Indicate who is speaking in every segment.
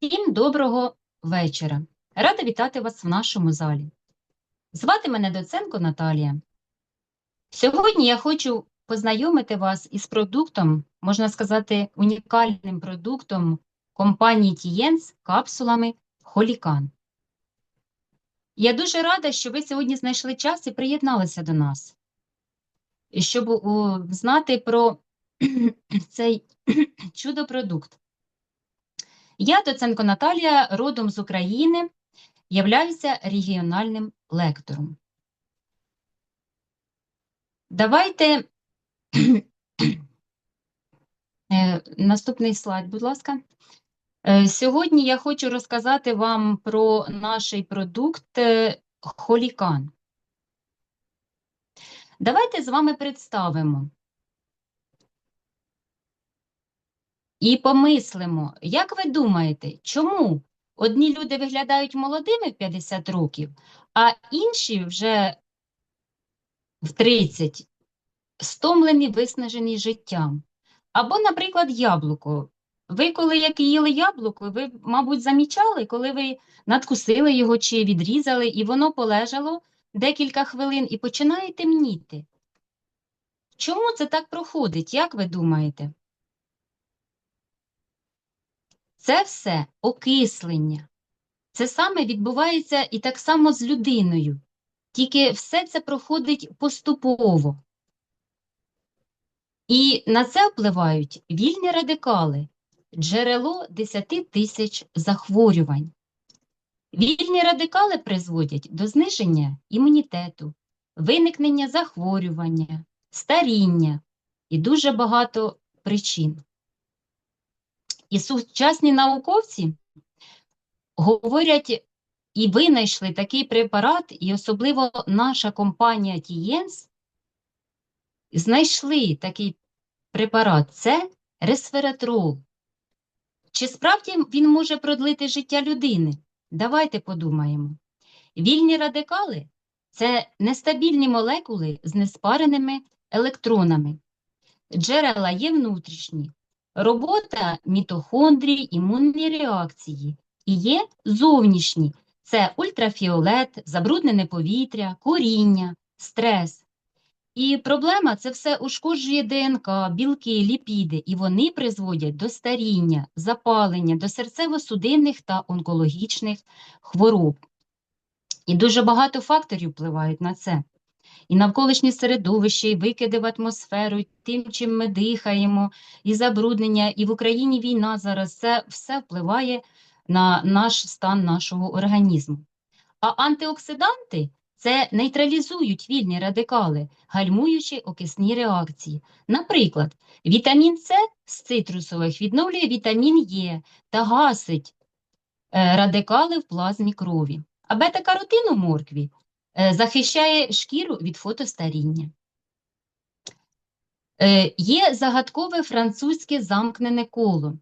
Speaker 1: Всім доброго вечора. Рада вітати вас в нашому залі. Звати мене Доценко Наталія. Сьогодні я хочу познайомити вас із продуктом, можна сказати, унікальним продуктом компанії Тієнс капсулами Холікан. Я дуже рада, що ви сьогодні знайшли час і приєдналися до нас, щоб знати про цей чудо-продукт. Я, Доценко Наталія, родом з України, являюся регіональним лектором. Давайте Е, наступний слайд, будь ласка. Е, Сьогодні я хочу розказати вам про наш продукт е, Холікан. Давайте з вами представимо і помислимо, як ви думаєте, чому одні люди виглядають молодими в 50 років, а інші вже в 30 стомлені, виснажені життям? Або, наприклад, яблуко. Ви, коли як їли яблуко, ви, мабуть, замічали, коли ви надкусили його чи відрізали, і воно полежало декілька хвилин і починає темніти. Чому це так проходить, як ви думаєте? Це все окислення. Це саме відбувається і так само з людиною. Тільки все це проходить поступово. І на це впливають вільні радикали, джерело 10 тисяч захворювань. Вільні радикали призводять до зниження імунітету, виникнення захворювання, старіння і дуже багато причин. І сучасні науковці говорять і винайшли такий препарат, і особливо наша компанія Тієнс знайшли такий препарат це ресвератрол. Чи справді він може продлити життя людини? Давайте подумаємо. Вільні радикали це нестабільні молекули з неспареними електронами. Джерела є внутрішні, робота мітохондрій, імунні реакції і є зовнішні це ультрафіолет, забруднене повітря, коріння, стрес. І проблема це все ушкоджує ДНК, білки, ліпіди, і вони призводять до старіння, запалення, до серцево-судинних та онкологічних хвороб. І дуже багато факторів впливають на це. І навколишнє середовище, і викиди в атмосферу, і тим, чим ми дихаємо, і забруднення, і в Україні війна зараз це все впливає на наш стан нашого організму. А антиоксиданти це нейтралізують вільні радикали, гальмуючи окисні реакції. Наприклад, вітамін С з цитрусових відновлює вітамін Е та гасить е, радикали в плазмі крові. А бета-каротин у моркві захищає шкіру від фотостаріння. Е, Є загадкове французьке замкнене коло.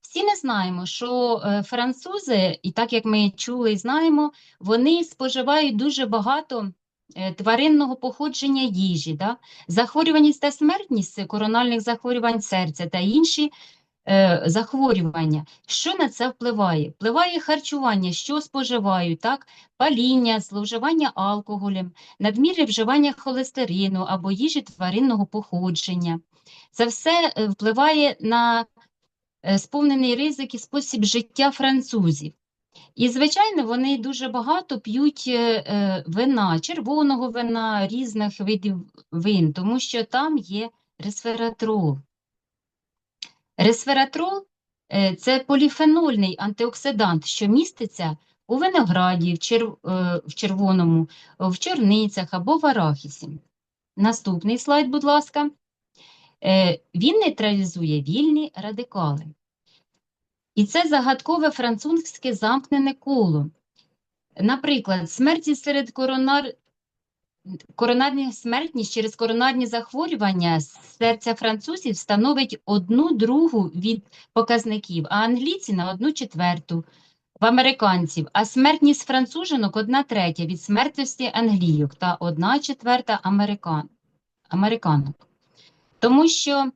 Speaker 1: Всі ми знаємо, що е, французи, і так як ми чули і знаємо, вони споживають дуже багато е, тваринного походження їжі. Да? Захворюваність та смертність корональних захворювань серця та інші е, захворювання. Що на це впливає? Впливає харчування, що споживають, так? паління, зловживання алкоголем, надмірне вживання холестерину або їжі тваринного походження. Це все е, впливає на е, сповнений ризик і спосіб життя французів. І, звичайно, вони дуже багато п'ють вина, червоного вина, різних видів вин, тому що там є ресвератрол. Ресвератрол е, це поліфенольний антиоксидант, що міститься у винограді, в, чер... е, в червоному, в чорницях або в арахісі. Наступний слайд, будь ласка. Е, Він нейтралізує вільні радикали. І це загадкове французьке замкнене коло. Наприклад, смерті серед коронар... коронарні смертність через коронарні захворювання серця французів становить одну другу від показників, а англійці на одну четверту в американців, а смертність францужинок одна третя від смертності англійок та одна четверта американ... американок. Тому що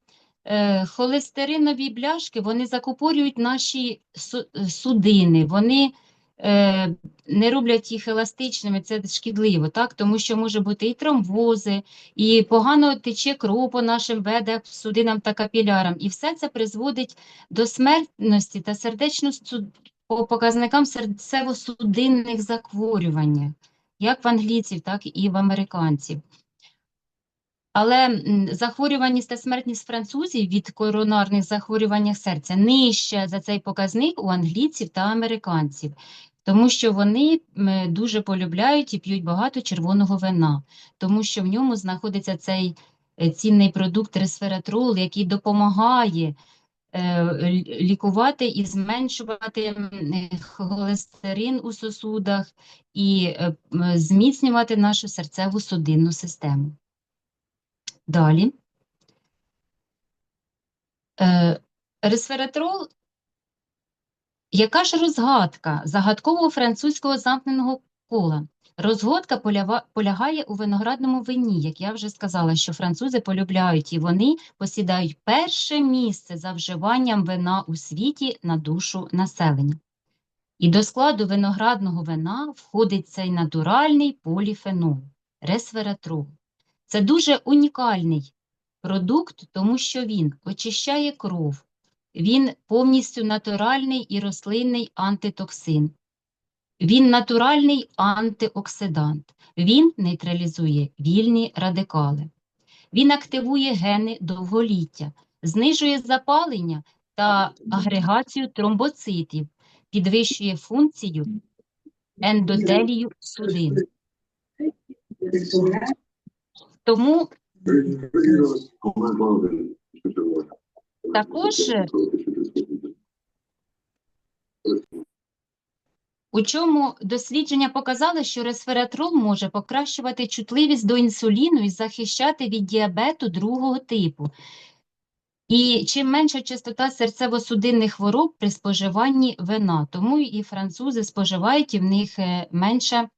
Speaker 1: е, холестеринові бляшки, вони закупорюють наші су- судини, вони не роблять їх еластичними, це шкідливо, так? Тому що може бути і тромбози, і погано тече кров по нашим ведах, судинам та капілярам. І все це призводить до смертності та сердечно по показникам серцево-судинних захворювань, як в англійців, так і в американців. Але захворюваність та смертність французів від коронарних захворювань серця нижча за цей показник у англійців та американців, тому що вони дуже полюбляють і п'ють багато червоного вина, тому що в ньому знаходиться цей е, цінний продукт ресвератрол, який допомагає е, лікувати і зменшувати холестерин у сосудах і е, зміцнювати нашу серцеву судинну систему. Далі. Ресвератрол. Яка ж розгадка загадкового французького замкненого кола? Розгадка полява- полягає у виноградному вині, як я вже сказала, що французи полюбляють, і вони посідають перше місце за вживанням вина у світі на душу населення. І до складу виноградного вина входить цей натуральний поліфенол – ресвератрол. Це дуже унікальний продукт, тому що він очищає кров, він повністю натуральний і рослинний антитоксин, він натуральний антиоксидант, він нейтралізує вільні радикали, він активує гени довголіття, знижує запалення та агрегацію тромбоцитів, підвищує функцію ендотелію судин. Тому також е, у чому дослідження показали, що ресвератрол може покращувати чутливість до інсуліну і захищати від діабету другого типу. І чим менша частота серцево-судинних хвороб при споживанні вина, тому і французи споживають, і в них е, менша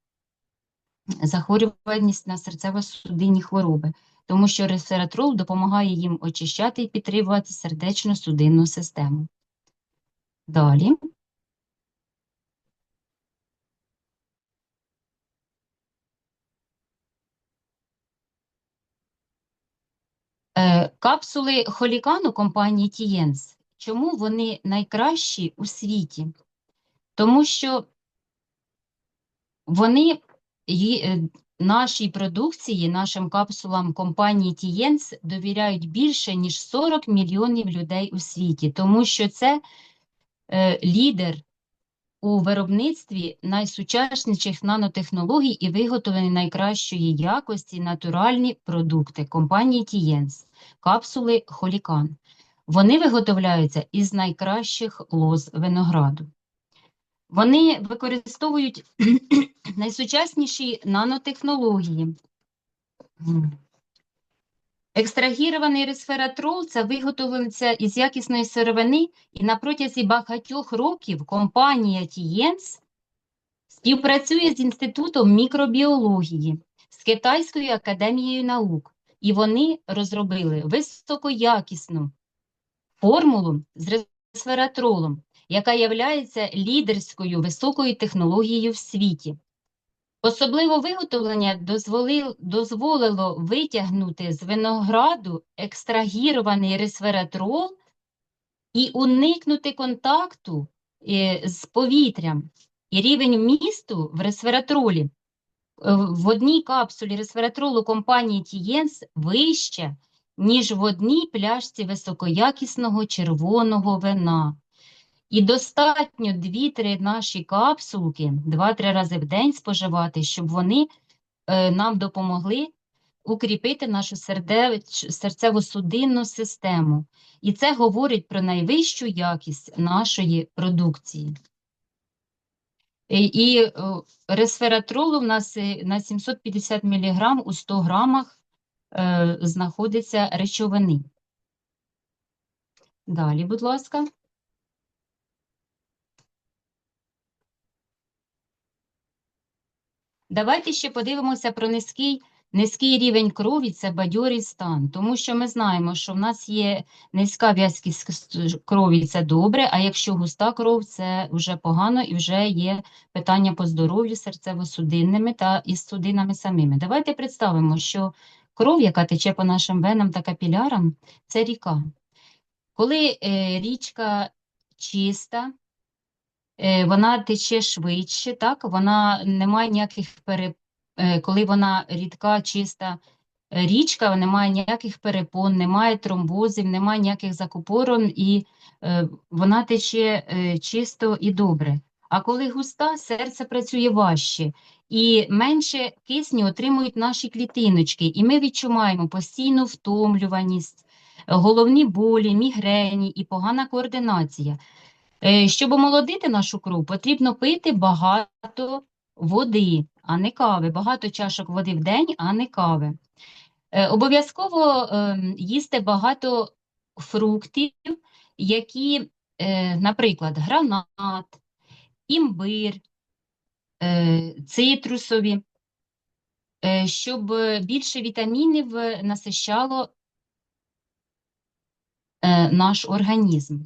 Speaker 1: захворюваність на серцево-судинні хвороби, тому що ресвератрол допомагає їм очищати і підтримувати сердечно-судинну систему. Далі. Е, Капсули холікану компанії Тієнс. Чому вони найкращі у світі? Тому що вони е, нашій продукції, нашим капсулам компанії Тієнс довіряють більше, ніж 40 мільйонів людей у світі, тому що це е, лідер у виробництві найсучасніших нанотехнологій і виготовлені найкращої якості натуральні продукти компанії Тієнс, капсули Холікан. Вони виготовляються із найкращих лоз винограду. Вони використовують найсучасніші нанотехнології. Екстрагірований ресвератрол це виготовлений із якісної сировини, і на протязі багатьох років компанія Тієнс співпрацює з Інститутом мікробіології, з Китайською академією наук, і вони розробили високоякісну формулу з ресвератролом, яка є лідерською високою технологією в світі. Особливо виготовлення дозволило, витягнути з винограду екстрагірований ресвератрол і уникнути контакту е, з повітрям. І рівень вмісту в ресвератролі е, в одній капсулі ресвератролу компанії Тієнс вище, ніж в одній пляшці високоякісного червоного вина. І достатньо 2-3 наші капсулки 2-3 рази в день споживати, щоб вони е, нам допомогли укріпити нашу серцево-судинну систему. І це говорить про найвищу якість нашої продукції. І, е, ресвератролу в нас е, на 750 мг у 100 грамах знаходиться речовини. Далі, будь ласка. Давайте ще подивимося про низький Низький рівень крові це бадьорий стан, тому що ми знаємо, що в нас є низька в'язкість крові це добре, а якщо густа кров, це вже погано і вже є питання по здоров'ю серцево-судинними та із судинами самими. Давайте представимо, що кров, яка тече по нашим венам та капілярам, це ріка. Коли е, річка чиста, вона тече швидше, так? Вона не має ніяких пере... е, коли вона рідка, чиста е, річка, немає ніяких перепон, немає тромбозів, немає ніяких закупорон, і е, вона тече е, чисто і добре. А коли густа, серце працює важче, і менше кисню отримують наші клітиночки, і ми відчуваємо постійну втомлюваність, головні болі, мігрені і погана координація. Е, Щоб омолодити нашу кров, потрібно пити багато води, а не кави. Багато чашок води в день, а не кави. Е, Обов'язково ем, їсти багато фруктів, які, е, наприклад, гранат, імбир, цитрусові, щоб більше вітамінів насищало наш організм.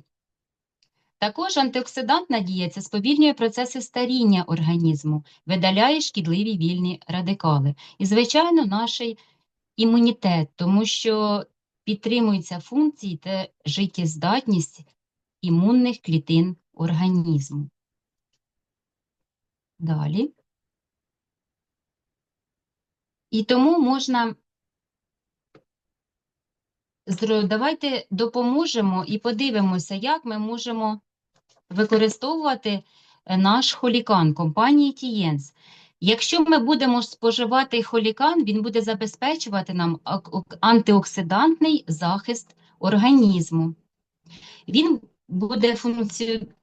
Speaker 1: Також антиоксидантна дія це сповільнює процеси старіння організму, видаляє шкідливі вільні радикали. І, звичайно, наш імунітет, тому що підтримуються функції та життєздатність імунних клітин організму. Далі. І тому можна давайте допоможемо і подивимося, як ми можемо використовувати е, наш холікан компанії Тієнс. Якщо ми будемо споживати холікан, він буде забезпечувати нам антиоксидантний захист організму. Він буде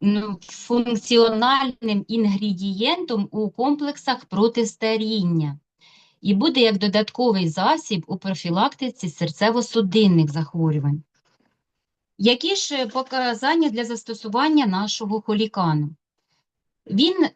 Speaker 1: ну, функціональним інгредієнтом у комплексах проти старіння і буде як додатковий засіб у профілактиці серцево-судинних захворювань. Які ж показання для застосування нашого холікану? Він,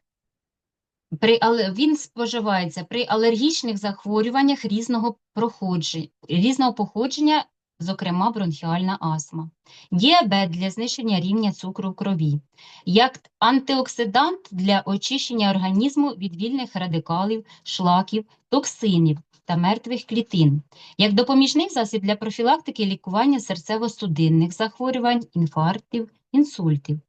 Speaker 1: при, він споживається при алергічних захворюваннях різного, проходження, різного походження, зокрема бронхіальна астма, діабет для знищення рівня цукру в крові, як антиоксидант для очищення організму від вільних радикалів, шлаків, токсинів та мертвих клітин, як допоміжний засіб для профілактики і лікування серцево-судинних захворювань, інфарктів, інсультів.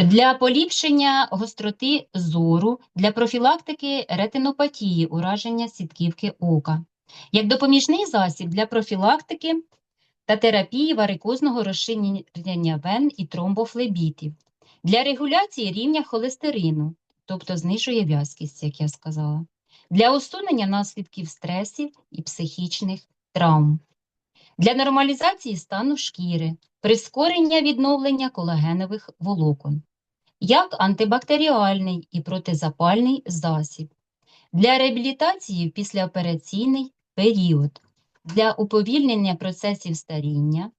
Speaker 1: Для поліпшення гостроти зору, для профілактики ретинопатії, ураження сітківки ока, як допоміжний засіб для профілактики та терапії варикозного розширення вен і тромбофлебітів, для регуляції рівня холестерину, тобто знижує в'язкість, як я сказала, для усунення наслідків стресів і психічних травм, для нормалізації стану шкіри, прискорення відновлення колагенових волокон, як антибактеріальний і протизапальний засіб, для реабілітації в післяопераційний період, для уповільнення процесів старіння,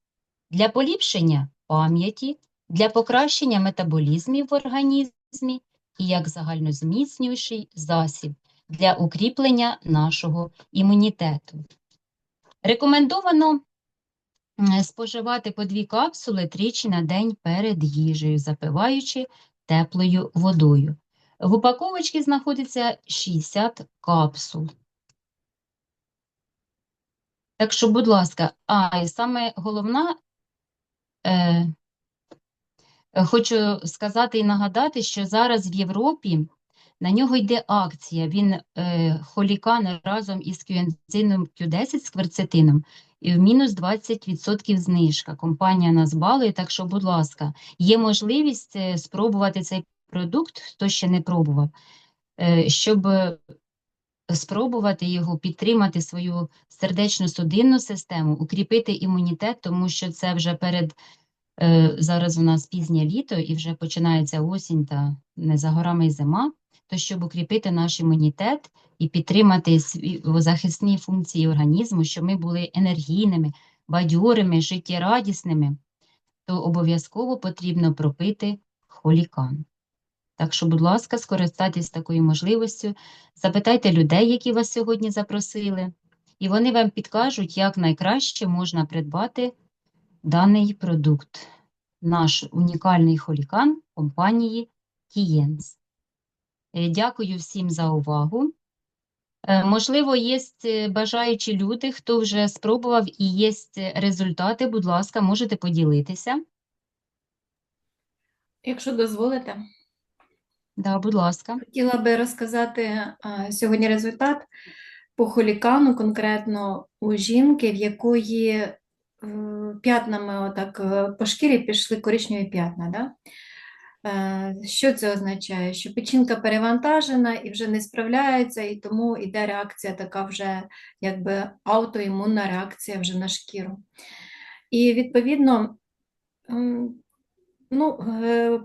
Speaker 1: для поліпшення пам'яті, для покращення метаболізмів в організмі і як загальнозміцнюючий засіб для укріплення нашого імунітету. Рекомендовано споживати по дві капсули тричі на день перед їжею, запиваючи теплою водою. В упаковочці знаходиться 60 капсул. Так що, будь ласка, а і саме головна, е, хочу сказати і нагадати, що зараз в Європі на нього йде акція. Він е, холікан разом із кюензином Q10 з кверцетином і в мінус 20% знижка. Компанія нас балує, так що, будь ласка, є можливість е, спробувати цей продукт, хто ще не пробував, е, щоб спробувати його підтримати свою сердечно-судинну систему, укріпити імунітет, тому що це вже перед е, зараз у нас пізнє літо і вже починається осінь та не за горами й зима. То щоб укріпити наш імунітет і підтримати захисні функції організму, щоб ми були енергійними, бадьорими, життєрадісними, то обов'язково потрібно пропити холікан. Так що, будь ласка, скористайтесь такою можливістю, запитайте людей, які вас сьогодні запросили, і вони вам підкажуть, як найкраще можна придбати даний продукт. Наш унікальний холікан компанії Кієнс. Е, Дякую всім за увагу. Е, Можливо, є е, бажаючі люди, хто вже спробував і є результати, будь ласка, можете поділитися.
Speaker 2: Якщо дозволите,
Speaker 1: Да, будь ласка.
Speaker 2: хотіла би розказати а, сьогодні результат по холікану, конкретно у жінки, в якої п'ятнами отак по шкірі пішли коричневі п'ятна. Да? Е, Що це означає? Що печінка перевантажена і вже не справляється, і тому йде реакція така вже якби аутоімунна реакція вже на шкіру. І відповідно, ну, е,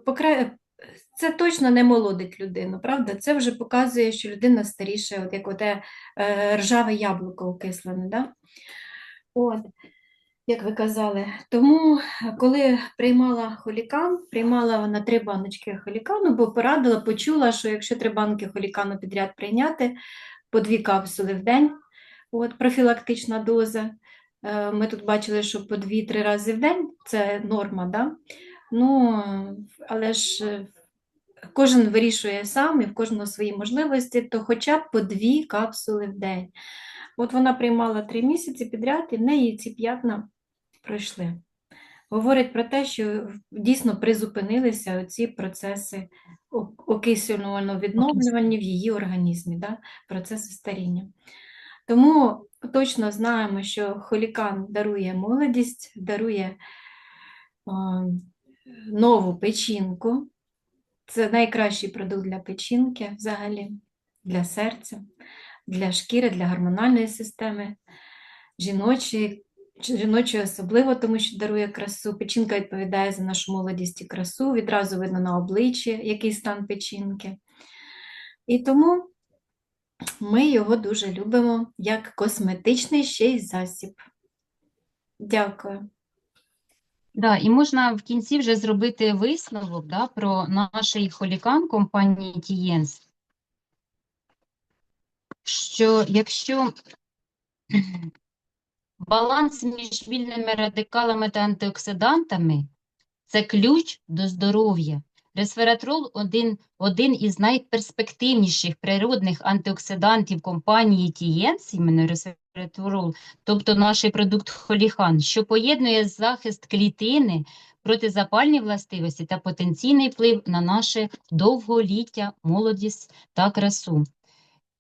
Speaker 2: це точно не молодить людину, правда? Це вже показує, що людина старіша, от як оте е, ржаве яблуко окислене, да? От, як ви казали. Тому, е, коли приймала холікан, приймала вона три баночки холікану, бо порадила, почула, що якщо три банки холікану підряд прийняти, по дві капсули в день, от, профілактична доза. Е, Ми тут бачили, що по дві-три рази в день це норма, да? Ну, але ж е, кожен вирішує сам і в кожного свої можливості, то хоча б по дві капсули в день. От вона приймала три місяці підряд, і в неї ці п'ятна пройшли. Говорить про те, що дійсно призупинилися ці процеси о- окислювального відновлювання в її організмі, да? процеси старіння. Тому точно знаємо, що холікан дарує молодість, дарує а, нову печінку. Це найкращий продукт для печінки взагалі, для серця, для шкіри, для гормональної системи, жіночої, жіночої особливо, тому що дарує красу. Печінка відповідає за нашу молодість і красу, відразу видно на обличчі, який стан печінки. І тому ми його дуже любимо як косметичний ще й засіб. Дякую.
Speaker 1: Да, і можна в кінці вже зробити висновок да, про наш холікан компанії Тієнс, що якщо баланс між вільними радикалами та антиоксидантами – це ключ до здоров'я. Ресвератрол один, один із найперспективніших природних антиоксидантів компанії Тієнс, іменно ресвератрол, тобто наш продукт Холіхан, що поєднує захист клітини, протизапальні властивості та потенційний вплив на наше довголіття, молодість та красу.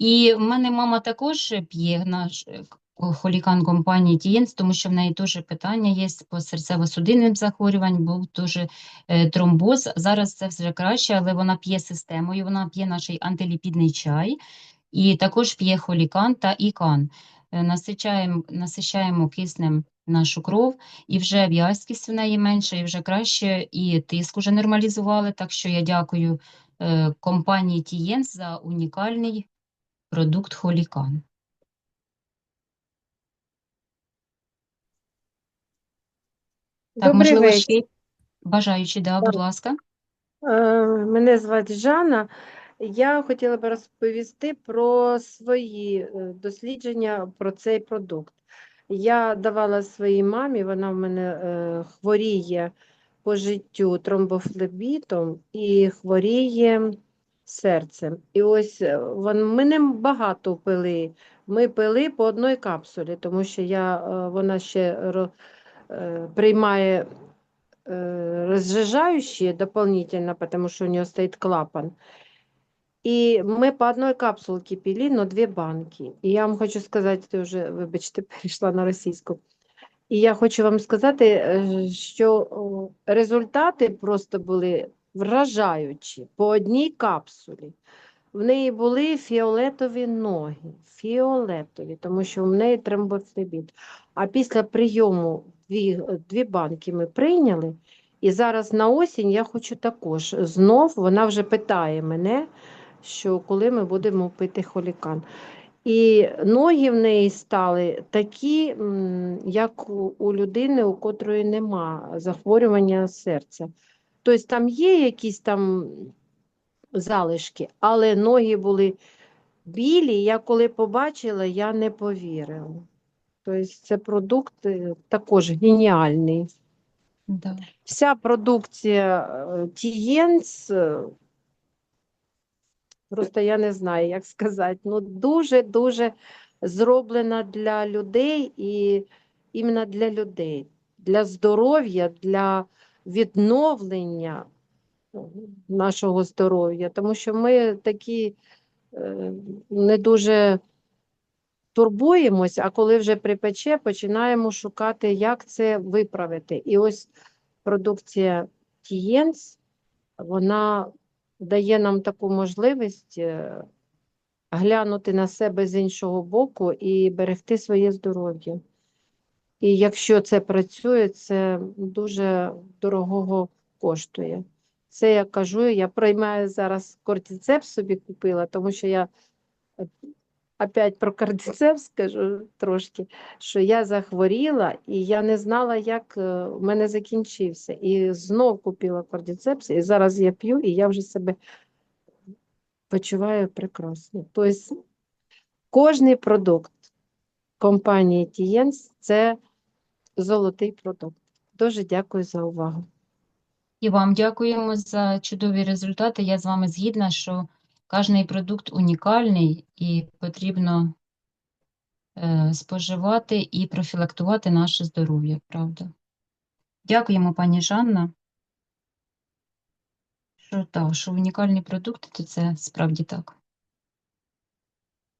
Speaker 1: І в мене мама також п'є наш е, холікан компанії Тієнс, тому що в неї теж питання є по серцево-судинним захворюванням, був теж е, тромбоз. Зараз це вже краще, але вона п'є системою, вона п'є наш антиліпідний чай і також п'є холікан та ікан. Е, Насичаємо, насичаємо киснем нашу кров, і вже в'язкість в неї менше, і вже краще, і тиск уже нормалізували. Так що я дякую компанії Тієнс за унікальний продукт Холікан. Так,
Speaker 3: Добрий
Speaker 1: можливо,
Speaker 3: вечір.
Speaker 1: ще бажаючі, да, будь ласка.
Speaker 3: Е, Мене звати Жанна. Я хотіла б розповісти про свої е, дослідження про цей продукт. Я давала своїй мамі, вона в мене е, хворіє по життю тромбофлебітом і хворіє серцем. І ось е, вон, ми не багато пили. Ми пили по одній капсулі, тому що я, е, вона ще е, приймає разжижающие дополнительно, потому что у нее стоит клапан. И мы по одной капсулке пили, но две банки. І я вам хочу сказати, ти вже, вибачте, перейшла на російську. І я хочу вам сказати, що результати просто були вражаючі по одній капсулі. В неї були фіолетові ноги, фіолетові, тому що в неї тромбофлебіт. А після прийому дві, дві банки ми прийняли, і зараз на осінь я хочу також знов, вона вже питає мене, що коли ми будемо пити холікан. І ноги в неї стали такі, як у, людини, у котрої нема захворювання серця. Тобто там є якісь там залишки, але ноги були білі. Я коли побачила, я не повірила. Тобто це продукт е, також геніальний.
Speaker 1: Да.
Speaker 3: Вся продукція е, Тієнс, е, просто я не знаю, як сказати, ну дуже-дуже зроблена для людей і іменно для людей, для здоров'я, для відновлення е, нашого здоров'я, тому що ми такі е, не дуже турбуємось, а коли вже припече, починаємо шукати, як це виправити. І ось продукція Тієнс, вона дає нам таку можливість е, глянути на себе з іншого боку і берегти своє здоров'я. І якщо це працює, це дуже дорогого коштує. Це я кажу, я приймаю зараз кортицеп собі купила, тому що я е, опять про кардицеп скажу трошки, що я захворіла і я не знала, як е, в мене закінчився. І знов купила кардицепс, і зараз я п'ю, і я вже себе почуваю прекрасно. Тобто кожний продукт компанії Тієнс це золотий продукт. Дуже дякую за увагу.
Speaker 1: І вам дякуємо за чудові результати. Я з вами згідна, що кожний продукт унікальний і потрібно е, споживати і профілактувати наше здоров'я, правда. Дякуємо, пані Жанна. Що так, що унікальні продукти, то це справді так.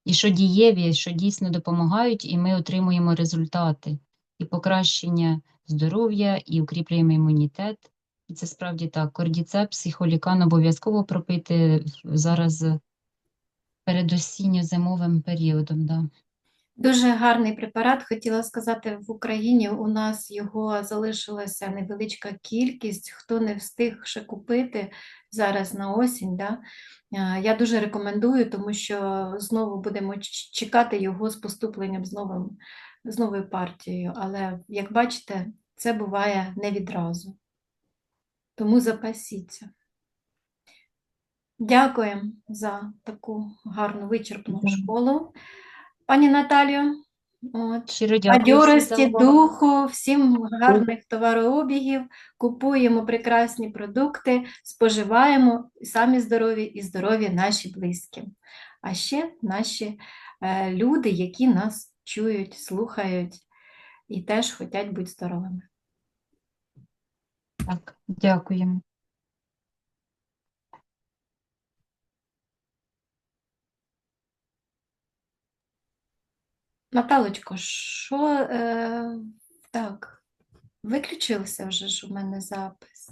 Speaker 1: І що дієві, що дійсно допомагають, і ми отримуємо результати. І покращення здоров'я, і укріплюємо імунітет. І це справді так. Кордіцепс і холікан обов'язково пропити зараз перед осінньо-зимовим періодом. Да.
Speaker 2: Дуже гарний препарат. Хотіла сказати, в Україні у нас його залишилася невеличка кількість. Хто не встиг ще купити зараз на осінь, да? я дуже рекомендую, тому що знову будемо чекати його з поступленням з, новим, з новою партією. Але, як бачите, це буває не відразу. Тому запасіться. Дякуємо за таку гарну вичерпну школу. Пані Наталію, бадьорості, духу, всім гарних товарообігів, купуємо прекрасні продукти, споживаємо самі здорові і здорові наші близькі. А ще наші е, люди, які нас чують, слухають і теж хочуть бути здоровими.
Speaker 1: Так, дякуємо.
Speaker 2: Наталочко, що е, так, виключився вже ж у мене запис.